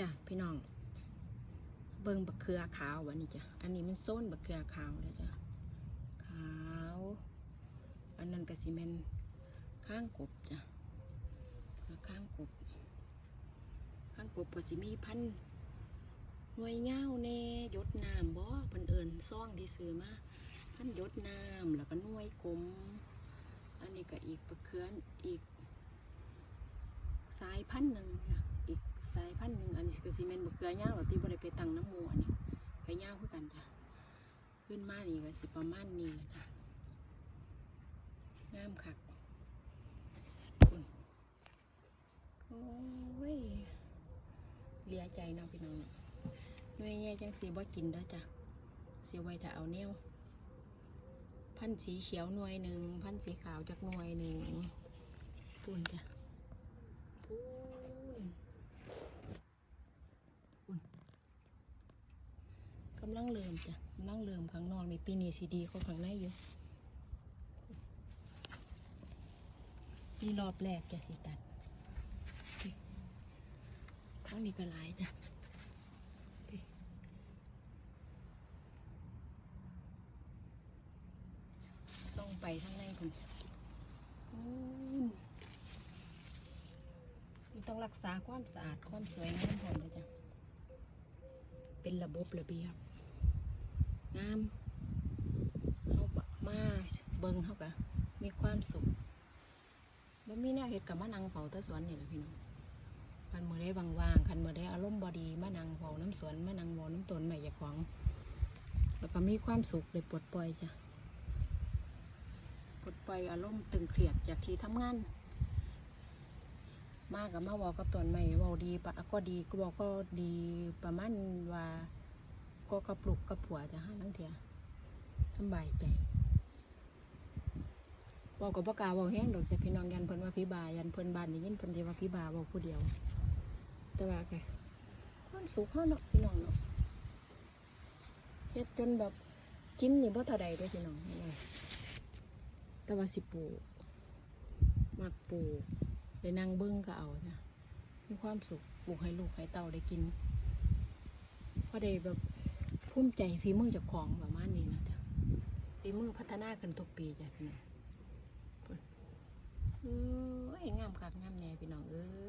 จ้ะพี่น้อง เบิ่งบักเขือขาววันนี้จ้ะ อันนี้มันโซนบักเขือขาวเลยจ้ะ ขาว อันนั้นก็สิเมนข้างกบจ้ะแล้วข้างกบ ข้างกบก็สิมีพันหน่วยเงาเนยดน้ำบ่เพิ่นเอิญซ่องที่ซื้อมาพันยดน้ำแล้วก็หน่วยกลม อันนี้ก็อีกบักเขืออีก สายพันหนึ่งค่ะอีก พันหนึ่งอันนี้คือซีเมนต์บะเขือยาวเราตีบริไปตังน้ำมูอันนี้เขือยาคือกันจ้ะขึ้นมานี่ก็สิประมาณนี้ละจ้ะงามคักอุ่นโอ้ยเลียใจเนาะพี่น้องเนาะหน่วยใหญ่จังสีบ่กินเด้อจ้ะเสียไว้ถ้าเอาแนวพันสีเขียวหน่วยหนึ่งพันสีขาวจากหน่วยหนึ่งปุ่นจ้ะ พูนพูน กำลังเริ่มจ้ะกำลังเริ่มข้างนอกในปีนี้สีดีกว่าข้างในอยู่นี่รอบแรกจะสิตัดข้างนี้ก็หลายจ้ะส่งไปข้างในคุณจ้ะพูนนี่ต้องรักษาความสะอาดความสวยงามผมเลยจ้ะเป็นระบบระเบียบ งามเขามาเบิงเขากะมีความสุขบ่มีแนวเห็ดกับมานังเฝ้าตะสวนนี่แหละพี่น้องคันมือได้ว่างๆคันมือได้อารมณ์บอดีมานังเฝ้าน้ำสวนมานังวอน้ำต้นใหม่จาของ แล้วก็มีความสุขเลยปลดปล่อยจ้ะปลดปล่อยอารมณ์ตึงเครียดจากที่ทำงานมากกับมาบอกกับตอนใหม่ว่าดีปะก็ดีก็บอกก็ดีประมาณว่า ก็กระปลุกกระผัวจะห้านังเทียสำบายใจบอกกับปกล้าบอกแห้งดอกจะพี่น้องยันเพิ่นว่าพี่บายันเพิ่นบานอย่างนี้เพิ่นจะว่าพี่บาบอกผู้เดียว แต่ว่าไงความสุขเขาเนาะพี่น้องเนาะเฮ็ดจนแบบกินนี่บ่เท่าใดเด้อพี่น้องแต่ว่าสิปลูกมักปลูกได้นั่งเบิ้งก็เอาจ้ะมีความสุขปลูกให้ลูกให้เต่าได้กินพอได้แบบ ภูมิใจฝีมือจากของประมาณนี้นะจ๊ะฝีมือพัฒนาขึ้นทุกปีจ้ะพี่น้องเพิ่นเอ้ยงามคักงามแน่พี่น้องเอ้ย